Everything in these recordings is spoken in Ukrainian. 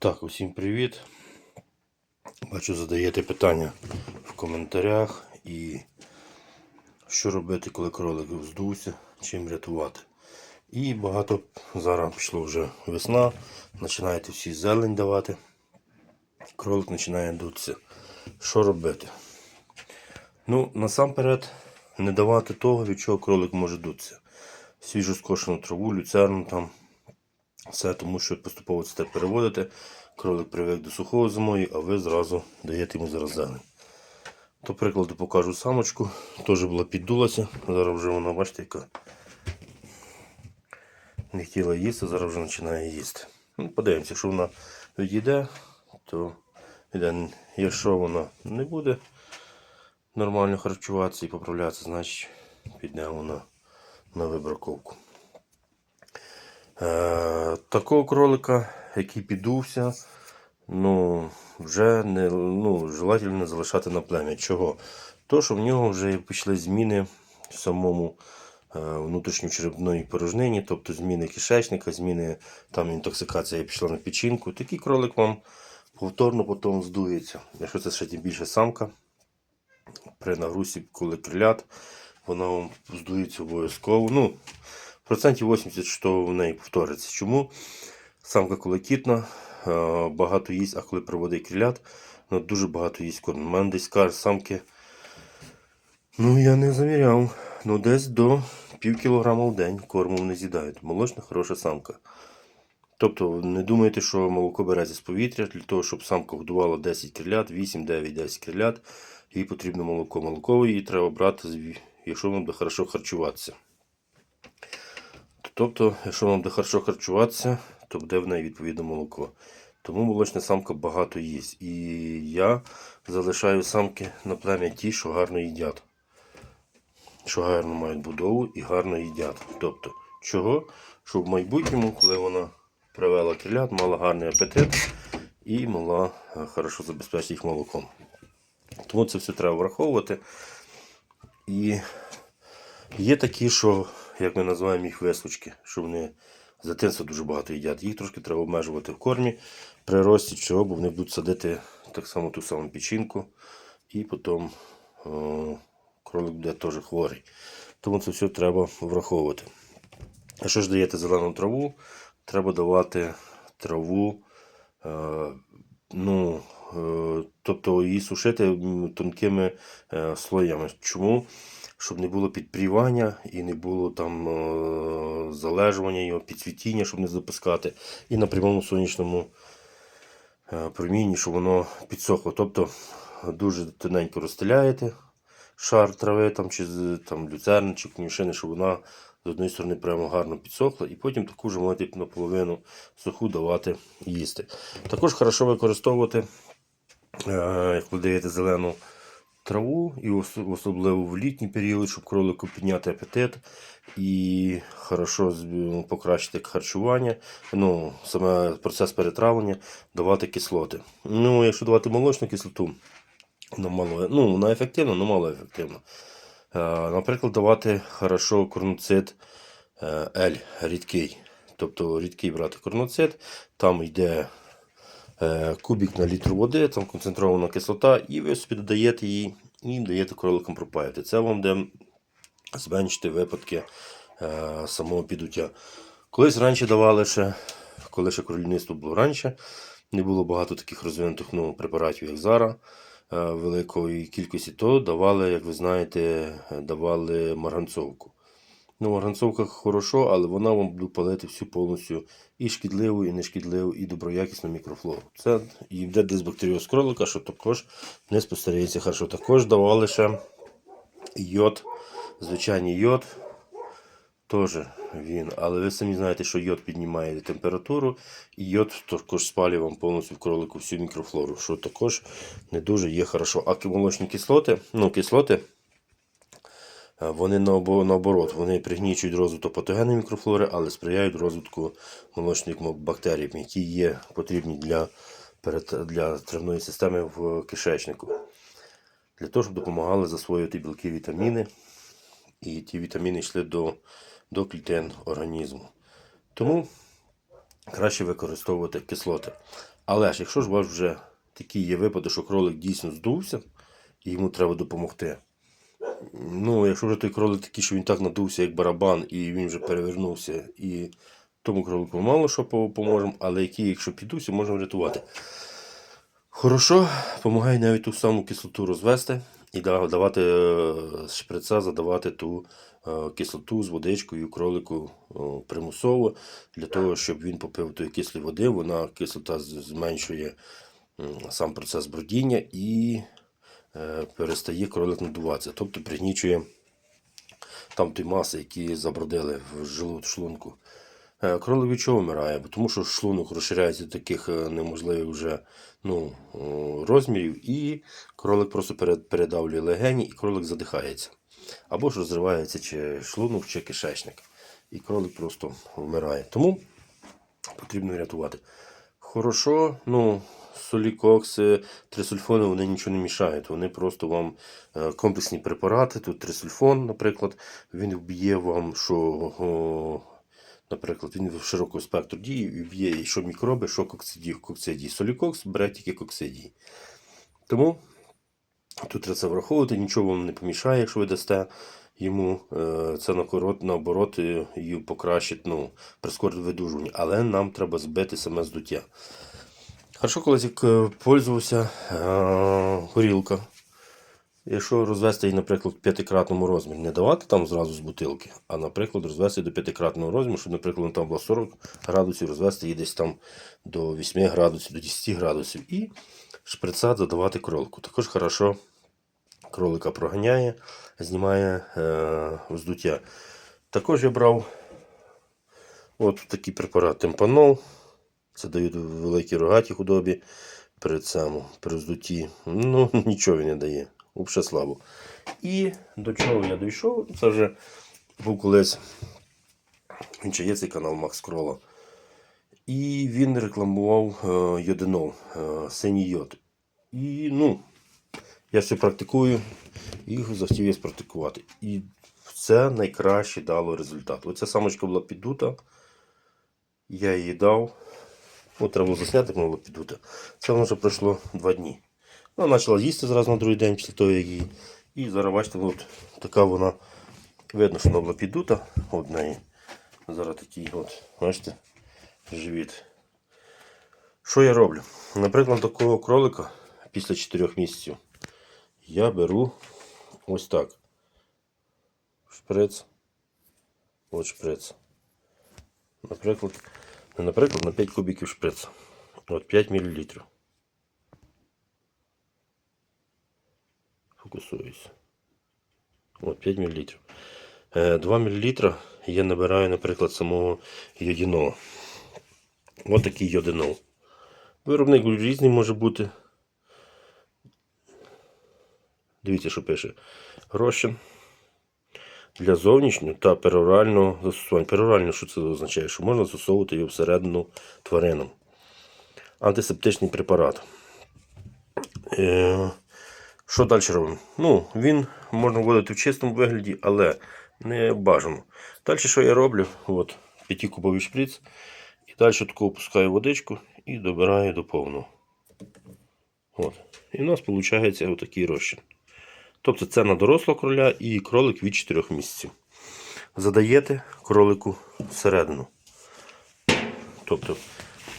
Так, усім привіт. Бачу, задаєте питання в коментарях і що робити, коли кролик вздувся, чим рятувати. І багато зараз пішло вже весна, починаєте всі зелень давати. Кролик починає дутися. Що робити? Ну, насамперед, не давати того, від чого кролик може дутися. Свіжо скошену траву, люцерну там, все, тому що поступово це переводите. Кролик привик до сухого зимою, а ви зразу даєте йому зараз зелень. До прикладу покажу самочку. Теж була піддулася. Зараз вже вона, бачите, яка не хотіла їсти, зараз вже починає їсти. Ну, подивимося, якщо вона відійде, то йде. Якщо вона не буде нормально харчуватися і поправлятися, значить піде вона на вибраковку. Е, такого кролика, який підувся, ну, вже не, ну, желательно залишати на плем'я. Чого? То, що в нього вже пішли зміни в самому е, внутрішньочерепної порожнині, тобто зміни кишечника, зміни там інтоксикація пішла на печінку. Такий кролик вам повторно потім здується. Якщо це ще тим більше самка, при нагрузці, коли крилят, вона вам здується обов'язково. Ну, процентів 80, що в неї повториться. Чому? Самка коли е, багато їсть, а коли проводить крилят, ну, дуже багато їсть корму. У мене десь кар самки, ну я не заміряв, ну десь до пів кілограма в день корму вони з'їдають. Молочна хороша самка. Тобто не думайте, що молоко береться з повітря, для того, щоб самка годувала 10 крилят, 8, 9, 10 крилят, їй потрібно молоко. Молоко її треба брати, якщо вам буде хорошо харчуватися. Тобто, якщо вам буде хорошо харчуватися, то буде в неї відповідно молоко. Тому молочна самка багато їсть. І я залишаю самки на плем'я ті, що гарно їдять. Що гарно мають будову і гарно їдять. Тобто, чого? Щоб в майбутньому, коли вона привела крилят, мала гарний апетит і могла е, хорошо забезпечити їх молоком. Тому це все треба враховувати. І Є такі, що, як ми називаємо їх височки, що вони з дитинства дуже багато їдять. Їх трошки треба обмежувати в кормі при рості, чого, бо вони будуть садити так само ту саму печінку, і потім о, кролик буде теж хворий. Тому це все треба враховувати. А що ж даєте зелену траву? Треба давати траву, е, ну, е, тобто її сушити тонкими е, слоями. Чому? Щоб не було підпрівання і не було там е, залежування його, підсвітіння, щоб не запускати. І на прямому сонячному е, промінні, щоб воно підсохло. Тобто дуже тоненько розстеляєте шар трави там, чи там, люцерни, чи конюшини, щоб вона з однієї сторони прямо гарно підсохла, і потім таку ж можете наполовину суху давати їсти. Також хорошо використовувати, е, як ви даєте зелену траву, і особливо в літній період, щоб кролику підняти апетит і хорошо ну, покращити харчування, ну, саме процес перетравлення, давати кислоти. Ну, якщо давати молочну кислоту, вона мало, ну, вона ефективна, але мало ефективна. Е, Наприклад, давати хорошо корноцит е, L рідкий. Тобто рідкий брати корноцит, там йде е, кубик на літр води, там концентрована кислота, і ви собі додаєте її і даєте кроликам пропаювати. Це вам де зменшити випадки е, самого підуття. Колись раніше давали ще, коли ще кролівництво було раніше, не було багато таких розвинутих ну, препаратів, як зараз, е, великої кількості, то давали, як ви знаєте, давали марганцовку. Ну, марганцовка хорошо, але вона вам буде палити всю повністю і шкідливу, і нешкідливу, і доброякісну мікрофлору. Це йде дисбактеріоз кролика, що також не спостерігається хорошо. Також давали ще йод, звичайний йод. Теж він, але ви самі знаєте, що йод піднімає температуру, і йод також спалює вам повністю в кролику всю мікрофлору, що також не дуже є хорошо. А молочні кислоти, ну кислоти, вони наобо- наоборот, вони пригнічують розвиток патогенної мікрофлори, але сприяють розвитку молочних бактерій, які є потрібні для, для травної системи в кишечнику. Для того, щоб допомагали засвоювати білки вітаміни, і ті вітаміни йшли до, до клітин організму. Тому краще використовувати кислоти. Але ж, якщо ж у вас вже такі є випадки, що кролик дійсно здувся, і йому треба допомогти. Ну, якщо вже той кролик такий, що він так надувся, як барабан, і він вже перевернувся, і тому кролику мало що по- поможемо, але які, якщо підуся, можна врятувати. Хорошо, допомагає навіть ту саму кислоту розвести і давати е, з шприца задавати ту е, кислоту з водичкою кролику примусово, для того, щоб він попив тої кислої води, вона кислота зменшує сам процес бродіння і перестає кролик надуватися, тобто пригнічує там ті маси, які забродили в желуд, шлунку. Е, Кролик від чого вмирає? Тому що шлунок розширяється до таких е, неможливих вже ну, розмірів, і кролик просто передавлює легені, і кролик задихається. Або ж розривається чи шлунок, чи кишечник. І кролик просто вмирає. Тому потрібно рятувати. Хорошо, ну, солікокси, трисульфони вони нічого не мішають. Вони просто вам е, комплексні препарати. Тут трисульфон, наприклад, він вб'є вам, що, наприклад, він в широкий спектр дії вб'є і що мікроби, що коксидії. коксидії. Солікокс бере тільки коксидії. Тому тут треба це враховувати, нічого вам не помішає, якщо ви дасте йому е, це наоборот, е, і покращить, ну, прискорить видужування. Але нам треба збити саме здуття. Хорошо, колись як е, пользувався е, горілка. Якщо розвести її, наприклад, в п'ятикратному розмірі, не давати там зразу з бутилки, а, наприклад, розвести до п'ятикратного розміру, щоб, наприклад, там було 40 градусів, розвести її десь там до 8 градусів, до 10 градусів. І шприца додавати кролику. Також хорошо кролика проганяє, знімає е, вздуття. Також я брав от такий препарат темпанол. Це дають великі рогаті худобі при цьому, при вздутті. Ну, нічого він не дає. Взагалі слабо. І до чого я дійшов? Це вже був колись. Він ще є цей канал Макс Крола. І він рекламував е, йодинол, е, синій йод. І ну, я все практикую і захотів я спрактикувати. І це найкраще дало результат. Оця самочка була піддута. Я її дав. От треба було засняти, як вона була. Це воно вже пройшло два дні. Вона почала їсти зразу на другий день після того, як її. І зараз бачите, от така вона. Видно, що вона була піддута. От неї. Зараз такий от, бачите, живіт. Що я роблю? Наприклад, такого кролика після 4 місяців я беру ось так. Шприц. От шприц. Наприклад, наприклад, на 5 кубиків шприц. От 5 мл. Фокусуюсь. От 5 мл. 2 мл я набираю, наприклад, самого йодиного. Ось такий йодинол. Виробник різний може бути. Дивіться, що пише. Розчин для зовнішнього та перорального застосування. Перорально, що це означає? Що можна застосовувати його всередину тваринам. Антисептичний препарат. Е, що далі робимо? Ну, він можна вводити в чистому вигляді, але не бажано. Далі, що я роблю? От, 5-кубовий шприц. І далі таку опускаю водичку і добираю до повного. От. І у нас виходить отакий розчин. Тобто це на дорослого кроля і кролик від 4 місяців. Задаєте кролику всередину. Тобто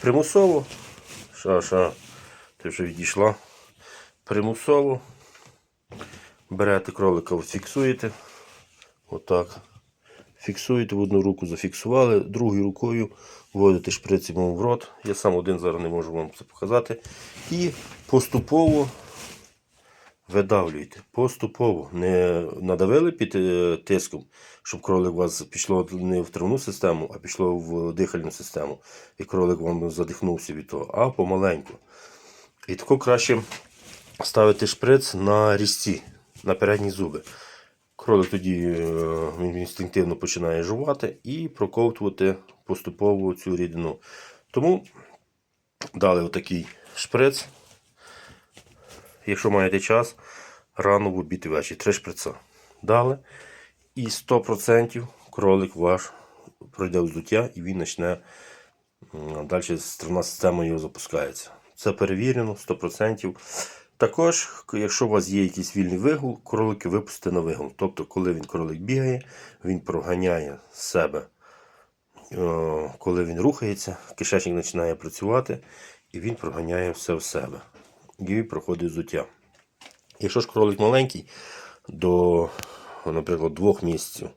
примусово, ша-ша, ти вже відійшла. Примусово берете кролика, фіксуєте. Отак. Фіксуєте в одну руку, зафіксували, другою рукою вводите шприц йому в рот. Я сам один зараз не можу вам це показати. І поступово видавлюєте. Поступово. Не надавили під е, тиском, щоб кролик у вас пішло не в травну систему, а пішло в дихальну систему. І кролик вам задихнувся від того, а помаленьку. І тако краще ставити шприц на різці, на передні зуби. Кролик тоді е, він інстинктивно починає жувати і проковтувати поступово цю рідину. Тому дали отакий шприц. Якщо маєте час, рано в обід і вечір. Три шприца. Дали. І 100% кролик ваш пройде вздуття і він почне Далі стрімна система його запускається. Це перевірено 100%. Також, якщо у вас є якийсь вільний вигул, кролики випустите на вигул. Тобто, коли він кролик бігає, він проганяє себе. Е, Коли він рухається, кишечник починає працювати, і він проганяє все в себе. І проходить зуття. Якщо ж кролик маленький, до, наприклад, двох місяців,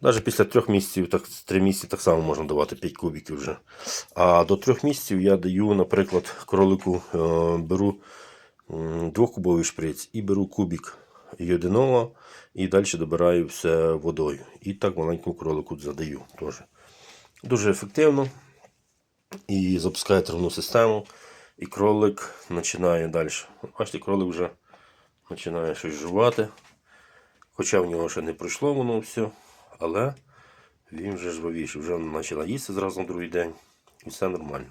навіть після трьох місяців, так, три місяці так само можна давати 5 кубиків вже. А до трьох місяців я даю, наприклад, кролику е, беру двохкубовий шприц і беру кубик йодиного і далі добираю все водою. І так маленькому кролику задаю теж. Дуже ефективно і запускає травну систему. І кролик починає далі. Бачите, кролик вже починає щось жувати. Хоча в нього ще не пройшло воно все, але він вже жвавіший, вже вона почала їсти зразу на другий день. І все нормально.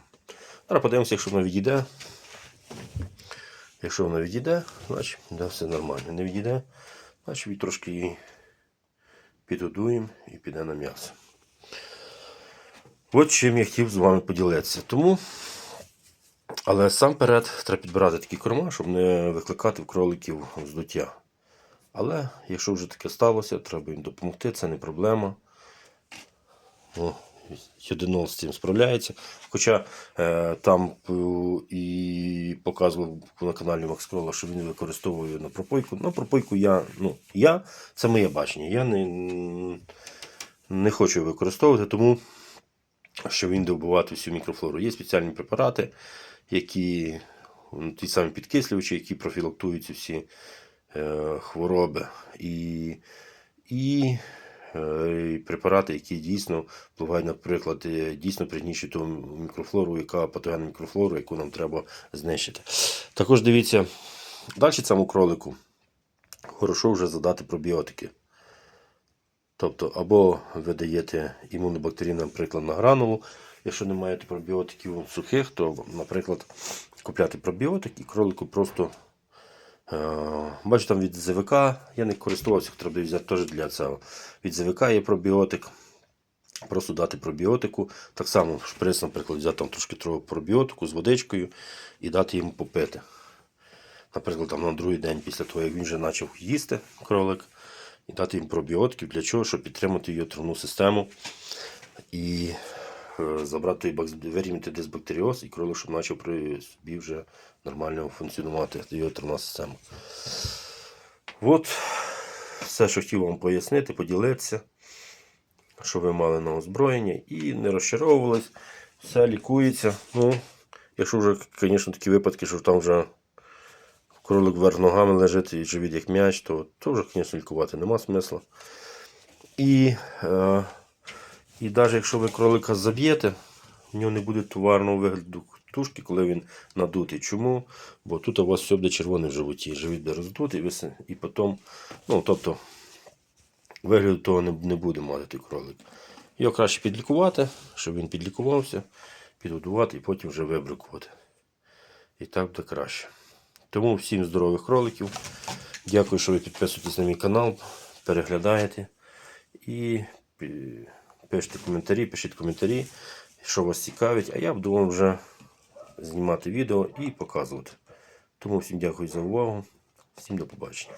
Зараз подивимося, якщо воно відійде. Якщо воно відійде, значить да, все нормально. Не відійде, значить від трошки її підгодуємо і піде на м'ясо. От чим я хотів з вами поділитися. Тому, але сам перед треба підбирати такі корма, щоб не викликати в кроликів здуття. Але якщо вже таке сталося, треба їм допомогти, це не проблема. О, Єдинол з цим справляється. Хоча е, там е, і показував на каналі Макс Крола, що він використовує на пропойку. На пропойку я, ну, я, це моє бачення. Я не, не хочу використовувати, тому що він добувати всю мікрофлору. Є спеціальні препарати, які м, ті самі підкислювачі, які профілактують всі е, хвороби. І, і, е, препарати, які дійсно впливають, наприклад, е, дійсно пригнічують ту мікрофлору, яка патогенна мікрофлору, яку нам треба знищити. Також дивіться, далі цьому кролику хорошо вже задати пробіотики. Тобто, або ви даєте імунобактерійну, наприклад, на гранулу. Якщо не маєте пробіотиків сухих, то, наприклад, купляти пробіотик і кролику просто. Е, бачу, там від ЗВК я не користувався, треба взяти теж для цього. Від ЗВК є пробіотик. Просто дати пробіотику. Так само шприц, наприклад, взяти там трошки пробіотику з водичкою і дати йому попити. Наприклад, там на другий день після того, як він вже почав їсти кролик, і дати їм пробіотиків для чого? Щоб підтримати його травну систему і е, забрати вирівняти дисбактеріоз, і кролик, щоб почав при собі вже нормально функціонувати його травна система. От все, що хотів вам пояснити, поділитися, що ви мали на озброєння і не розчаровувались, все лікується. Ну, якщо вже, звісно, такі випадки, що там вже кролик вверх ногами лежить і живіт як м'яч, то, то вже, звісно, лікувати нема смисла. І, е, і навіть якщо ви кролика заб'єте, в нього не буде товарного вигляду тушки, коли він надутий. Чому? Бо тут у вас все буде червоне в животі, живіт буде роздутий, се- і потім, ну, тобто, вигляду того не, не буде мати той кролик. Його краще підлікувати, щоб він підлікувався, підгодувати і потім вже вибрикувати. І так буде краще. Тому всім здорових кроликів. Дякую, що ви підписуєтесь на мій канал, переглядаєте і пишіть коментарі, пишіть коментарі, що вас цікавить, а я буду вам вже знімати відео і показувати. Тому всім дякую за увагу. Всім до побачення.